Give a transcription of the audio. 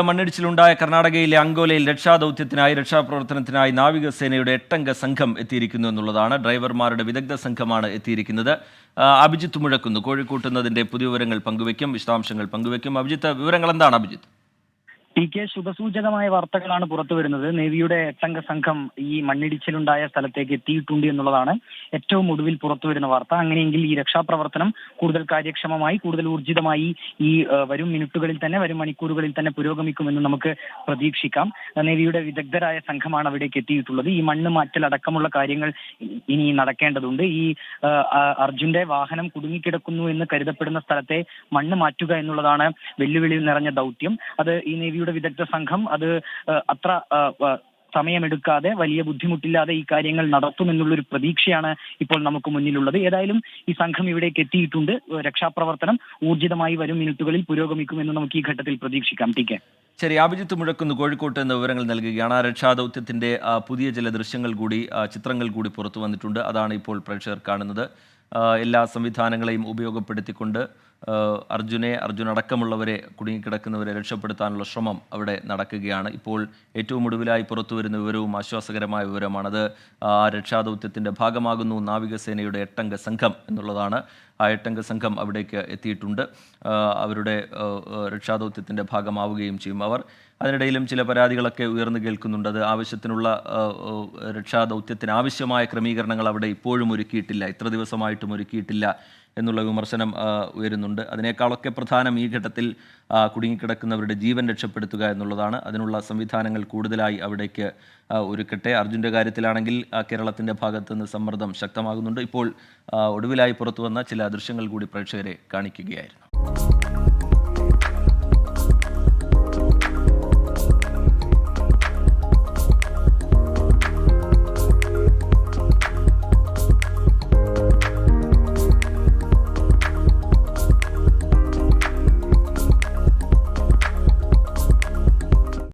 മണ്ണിടിച്ചിലുണ്ടായ കർണാടകയിലെ അങ്കോലയിൽ രക്ഷാദൗത്യത്തിനായി രക്ഷാപ്രവർത്തനത്തിനായി നാവികസേനയുടെ എട്ടംഗ സംഘം എത്തിയിരിക്കുന്നു എന്നുള്ളതാണ്. ഡ്രൈവർമാരുടെ വിദഗ്ധ സംഘമാണ് എത്തിയിരിക്കുന്നത്. അഭിജിത്ത് മുഴക്കുന്നു. കോഴിക്കൂട്ടുന്നതിന്റെ പുതിയ വിവരങ്ങൾ പങ്കുവയ്ക്കും വിശദാംശങ്ങൾ പങ്കുവയ്ക്കും. അഭിജിത്ത് വിവരങ്ങൾ എന്താണ് അഭിജിത്ത്? ടി കെ ശുഭസൂചകമായ വാർത്തകളാണ് പുറത്തു വരുന്നത്. നേവിയുടെ എട്ടംഗ സംഘം ഈ മണ്ണിടിച്ചിലുണ്ടായ സ്ഥലത്തേക്ക് എത്തിയിട്ടുണ്ട് എന്നുള്ളതാണ് ഏറ്റവും ഒടുവിൽ പുറത്തു വരുന്ന വാർത്ത. അങ്ങനെയെങ്കിൽ ഈ രക്ഷാപ്രവർത്തനം കൂടുതൽ കാര്യക്ഷമമായി കൂടുതൽ ഊർജിതമായി ഈ വരും മിനിറ്റുകളിൽ തന്നെ വരും മണിക്കൂറുകളിൽ തന്നെ പുരോഗമിക്കുമെന്ന് നമുക്ക് പ്രതീക്ഷിക്കാം. നേവിയുടെ വിദഗ്ധരായ സംഘമാണ് അവിടേക്ക് എത്തിയിട്ടുള്ളത്. ഈ മണ്ണ് മാറ്റൽ അടക്കമുള്ള കാര്യങ്ങൾ ഇനി നടക്കേണ്ടതുണ്ട്. ഈ അർജുന്റെ വാഹനം കുടുങ്ങിക്കിടക്കുന്നു എന്ന് കരുതപ്പെടുന്ന സ്ഥലത്തെ മണ്ണ് മാറ്റുക എന്നുള്ളതാണ് വെല്ലുവിളി നിറഞ്ഞ ദൗത്യം. അത് ഈ നേവിയുടെ വിദഗ്ധ സംഘം അത് അത്ര സമയമെടുക്കാതെ വലിയ ബുദ്ധിമുട്ടില്ലാതെ ഈ കാര്യങ്ങൾ നടത്തുമെന്നുള്ളൊരു പ്രതീക്ഷയാണ് ഇപ്പോൾ നമുക്ക് മുന്നിലുള്ളത്. ഏതായാലും ഈ സംഘം ഇവിടേക്ക് എത്തിയിട്ടുണ്ട്. രക്ഷാപ്രവർത്തനം ഊർജിതമായി വരും മിനിറ്റുകളിൽ പുരോഗമിക്കുമെന്ന് നമുക്ക് ഈ ഘട്ടത്തിൽ പ്രതീക്ഷിക്കാം. T K. ശരി അഭിജിത്ത് മുഴക്കുന്ന്. കോഴിക്കോട്ട് എന്ന വിവരങ്ങൾ നൽകുകയാണ്. ആ രക്ഷാദൗത്യത്തിന്റെ പുതിയ ചില ദൃശ്യങ്ങൾ കൂടി ചിത്രങ്ങൾ കൂടി പുറത്തു വന്നിട്ടുണ്ട്. അതാണ് ഇപ്പോൾ പ്രേക്ഷകർ കാണുന്നത്. എല്ലാ സംവിധാനങ്ങളെയും ഉപയോഗപ്പെടുത്തിക്കൊണ്ട് അർജുനെ അർജുൻ അടക്കമുള്ളവരെ കുടുങ്ങിക്കിടക്കുന്നവരെ രക്ഷപ്പെടുത്താനുള്ള ശ്രമം അവിടെ നടക്കുകയാണ്. ഇപ്പോൾ ഏറ്റവും ഒടുവിലായി പുറത്തു വരുന്ന വിവരവും ആശ്വാസകരമായ വിവരമാണത്. ആ രക്ഷാദൗത്യത്തിന്റെ ഭാഗമാകുന്നു നാവികസേനയുടെ എട്ടംഗ സംഘം എന്നുള്ളതാണ്. ആ എട്ടംഗ സംഘം അവിടേക്ക് എത്തിയിട്ടുണ്ട്. അവരുടെ രക്ഷാദൗത്യത്തിന്റെ ഭാഗമാവുകയും ചെയ്യും അവർ. അതിനിടയിലും ചില പരാതികളൊക്കെ ഉയർന്നു കേൾക്കുന്നുണ്ട്. അത് ആവശ്യത്തിനുള്ള രക്ഷാദൗത്യത്തിന് ആവശ്യമായ ക്രമീകരണങ്ങൾ അവിടെ ഇപ്പോഴും ഒരുക്കിയിട്ടില്ല. ഇത്ര ദിവസമായിട്ടും ഒരുക്കിയിട്ടില്ല. എന്നുള്ള വിമർശനം ഉയരുന്നുണ്ട്. അതിനേക്കാളൊക്കെ പ്രധാനം ഈ ഘട്ടത്തിൽ കുടുങ്ങിക്കിടക്കുന്നവരുടെ ജീവൻ രക്ഷപ്പെടുത്തുക എന്നുള്ളതാണ്. അതിനുള്ള സംവിധാനങ്ങൾ കൂടുതലായി അവിടേക്ക് ഒരുക്കട്ടെ. അർജുന്റെ കാര്യത്തിലാണെങ്കിൽ കേരളത്തിന്റെ ഭാഗത്ത് നിന്ന് സമ്മർദ്ദം ശക്തമാകുന്നുണ്ട്. ഇപ്പോൾ ഒടുവിലായി പുറത്തു വന്ന ചില ദൃശ്യങ്ങൾ കൂടി പ്രേക്ഷകരെ കാണിക്കുകയായിരുന്നു.